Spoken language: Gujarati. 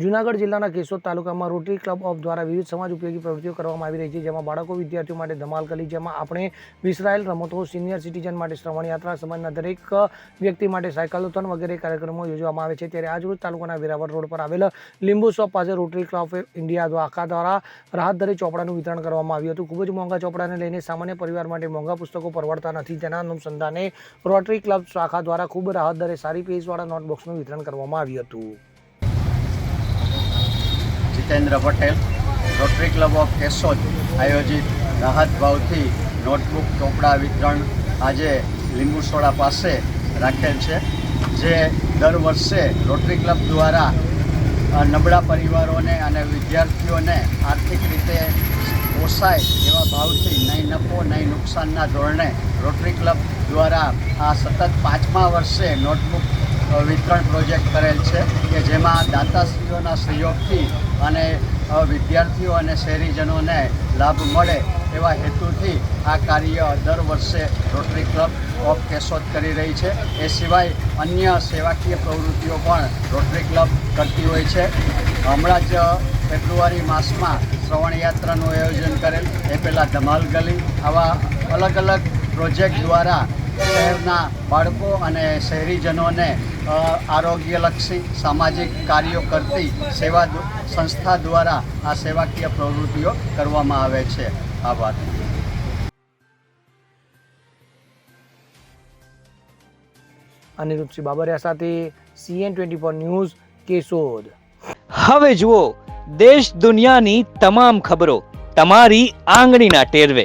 જૂનાગઢ જિલ્લાના કેશોદ તાલુકામાં રોટરી ક્લબ ઓફ દ્વારા વિવિધ સમાજ ઉપયોગી પ્રવૃત્તિઓ કરવામાં આવી રહી છે, જેમાં બાળકો, વિદ્યાર્થીઓ માટે ધમાલ કરી જેમાં આપણે વિસરાયેલ રમતો, સિનિયર સિટીઝન માટે શ્રવણ યાત્રા સમાજના દરેક વ્યક્તિ માટે સાયકલોથોન વગેરે કાર્યક્રમો યોજવામાં આવે છે. ત્યારે આજરોજ તાલુકાના વેરાવળ રોડ પર આવેલ લીંબુ શોપ પાસે રોટરી ક્લબ ઓફ ઇન્ડિયા દ્વારા દ્વારા રાહત દરે ચોપડાનું વિતરણ કરવામાં આવ્યું હતું. ખૂબ જ મોંઘા ચોપડાને લઈને સામાન્ય પરિવાર માટે મોંઘા પુસ્તકો પરવડતા નથી. તેના અનુસંધાને રોટરી ક્લબ શાખા દ્વારા ખૂબ રાહત દરે સારી પેજવાળા નોટબુક્સનું વિતરણ કરવામાં આવ્યું હતું. Jitendra Patel Rotary club of Keshod આયોજિત રાહત ભાવથી નોટબુક, ચોપડા વિતરણ આજે લીંબુસોડા પાસે રાખેલ છે, જે દર વર્ષે રોટરી ક્લબ દ્વારા નબળા પરિવારોને અને વિદ્યાર્થીઓને આર્થિક રીતે પોસાય એવા ભાવથી નહીં નફો, નહીં નુકસાનના ધોરણે રોટરી ક્લબ દ્વારા આ સતત પાંચમા વર્ષે નોટબુક વિતરણ પ્રોજેક્ટ કરેલ છે કે જેમાં દાતાશ્રીઓના સહયોગથી અને વિદ્યાર્થીઓ અને શહેરીજનોને લાભ મળે એવા હેતુથી આ કાર્ય દર વર્ષે રોટરી ક્લબ ઓફ કેશોદ કરી રહી છે. એ સિવાય અન્ય સેવાકીય પ્રવૃત્તિઓ પણ રોટરી ક્લબ કરતી હોય છે. હમણાં જ ફેબ્રુઆરી માસમાં શ્રવણ યાત્રાનું આયોજન કરેલ. એ પહેલાં ધમાલ ગલી આવા અલગ અલગ પ્રોજેક્ટ દ્વારા શહેરના બાળકો અને શહેરીજનોને આરોગ્યલક્ષી સામાજિક કાર્યો કરતી સેવા સંસ્થા દ્વારા આ સેવાકીય પ્રવૃત્તિઓ કરવામાં આવે છે. આભાર. અનિરુદ્ધસિંહ બાબરિયા સાથે CN twenty four news Keshod. હવે જુઓ દેશ દુનિયાની તમામ ખબરો તમારી આંગળીના ટેરવે.